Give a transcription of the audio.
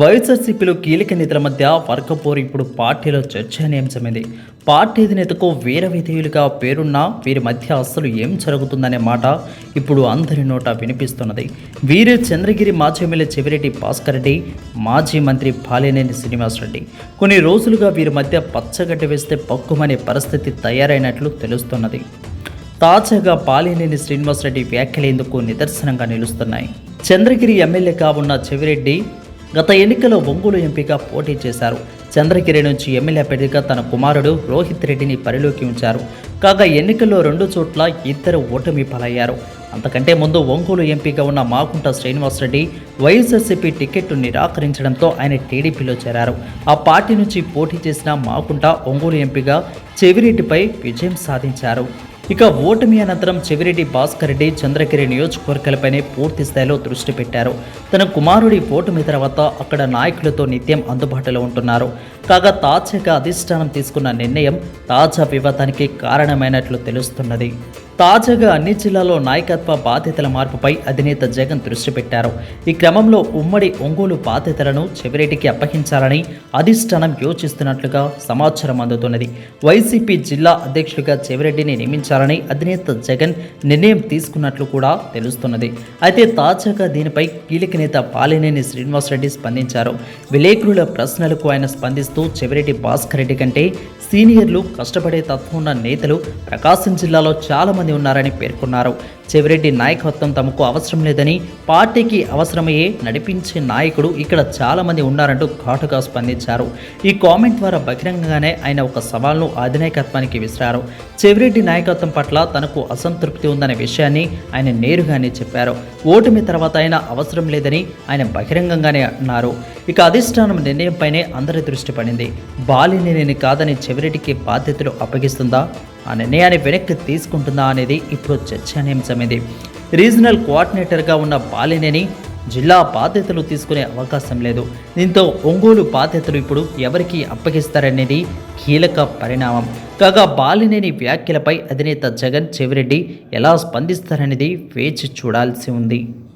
వైఎస్ఆర్సీపీలో కీలక నేతల మధ్య వర్గపోరు ఇప్పుడు పార్టీలో చర్చనీయాంశమైంది పార్టీ అధినేతకు వీర విధేయులుగా పేరున్న వీరి మధ్య అస్సలు ఏం జరుగుతుందనే మాట ఇప్పుడు అందరి నోట వినిపిస్తున్నది. వీరే చంద్రగిరి మాజీ ఎమ్మెల్యే చెవిరెడ్డి భాస్కర్ రెడ్డి మాజీ మంత్రి బాలినేని శ్రీనివాసరెడ్డి కొన్ని రోజులుగా వీరి మధ్య పచ్చగడ్డ వేస్తే పక్కుమనే పరిస్థితి తయారైనట్లు తెలుస్తున్నది. తాజాగా బాలినేని శ్రీనివాసరెడ్డి వ్యాఖ్యలేందుకు నిదర్శనంగా నిలుస్తున్నాయి. చంద్రగిరి ఎమ్మెల్యేగా ఉన్న చెవిరెడ్డి గత ఎన్నికల్లో ఒంగోలు ఎంపీగా పోటీ చేశారు. చంద్రగిరి నుంచి ఎమ్మెల్యే అభ్యర్థిగా తన కుమారుడు రోహిత్ రెడ్డిని పరిలోకి ఉంచారు. కాగా ఎన్నికల్లో రెండు చోట్ల ఇద్దరు ఓటమి పాలయ్యారు. అంతకంటే ముందు ఒంగోలు ఎంపీగా ఉన్న మాకుంట శ్రీనివాసరెడ్డి వైఎస్ఆర్సీపీ టికెట్ నిరాకరించడంతో ఆయన టీడీపీలో చేరారు. ఆ పార్టీ నుంచి పోటీ చేసిన మాకుంట ఒంగోలు ఎంపీగా చెవిరెడ్డిపై విజయం సాధించారు. ఇక ఓటమి అనంతరం చెవిరెడ్డి భాస్కర్ రెడ్డి చంద్రగిరి నియోజకవర్గాలపైనే పూర్తి స్థాయిలో దృష్టి పెట్టారు. తన కుమారుడి ఓటమి తర్వాత అక్కడ నాయకులతో నిత్యం అందుబాటులో ఉంటున్నారు. కాగా తాజాగా అధిష్టానం తీసుకున్న నిర్ణయం తాజా వివాదానికి కారణమైనట్లు తెలుస్తున్నది. తాజాగా అన్ని జిల్లాల్లో నాయకత్వ బాధ్యతల మార్పుపై అధినేత జగన్ దృష్టి పెట్టారు. ఈ క్రమంలో ఉమ్మడి ఒంగోలు బాధ్యతలను చెవిరెడ్డికి అప్పగించాలని అధిష్టానం యోచిస్తున్నట్లుగా సమాచారం అందుతున్నది. వైసీపీ జిల్లా అధ్యక్షుడిగా చెవిరెడ్డిని నియమించాలని అధినేత జగన్ నిర్ణయం తీసుకున్నట్లు కూడా తెలుస్తున్నది. అయితే తాజాగా దీనిపై కీలక నేత పాలినేని శ్రీనివాసరెడ్డి స్పందించారు. విలేకరుల ప్రశ్నలకు ఆయన స్పందిస్తూ చెవిరెడ్డి భాస్కర్ రెడ్డి కంటే సీనియర్లు కష్టపడే తత్వం ఉన్న నేతలు ప్రకాశం జిల్లాలో చాలామంది ఉన్నారని పేర్కొన్నారు. చెవిరెడ్డి నాయకత్వం తమకు అవసరం లేదని పార్టీకి అవసరమయ్యే నడిపించే నాయకుడు ఇక్కడ చాలామంది ఉన్నారంటూ ఘాటుగా స్పందించారు. ఈ కామెంట్ ద్వారా బహిరంగంగానే ఆయన ఒక సవాల్ను అధినాయకత్వానికి విసిరారు. చెవిరెడ్డి నాయకత్వం పట్ల తనకు అసంతృప్తి ఉందనే విషయాన్ని ఆయన నేరుగానే చెప్పారు. ఓటమి తర్వాత ఆయన అవసరం లేదని ఆయన బహిరంగంగానే అన్నారు. ఇక అధిష్టానం నిర్ణయంపైనే అందరి దృష్టి పడింది. బాలినేని కాదని చెవిరెడ్డికి బాధ్యతలు అప్పగిస్తుందా? ఆ నిర్ణయాన్ని వెనక్కి తీసుకుంటుందా అనేది ఇప్పుడు చర్చనీయాంశమైంది. రీజనల్ కోఆర్డినేటర్గా ఉన్న బాలినేని జిల్లా బాధ్యతలు తీసుకునే అవకాశం లేదు. దీంతో ఒంగోలు బాధ్యతలు ఇప్పుడు ఎవరికి అప్పగిస్తారనేది కీలక పరిణామం. కాగా బాలినేని వ్యాఖ్యలపై అధినేత జగన్ చెవిరెడ్డి ఎలా స్పందిస్తారనేది వేచి చూడాల్సి ఉంది.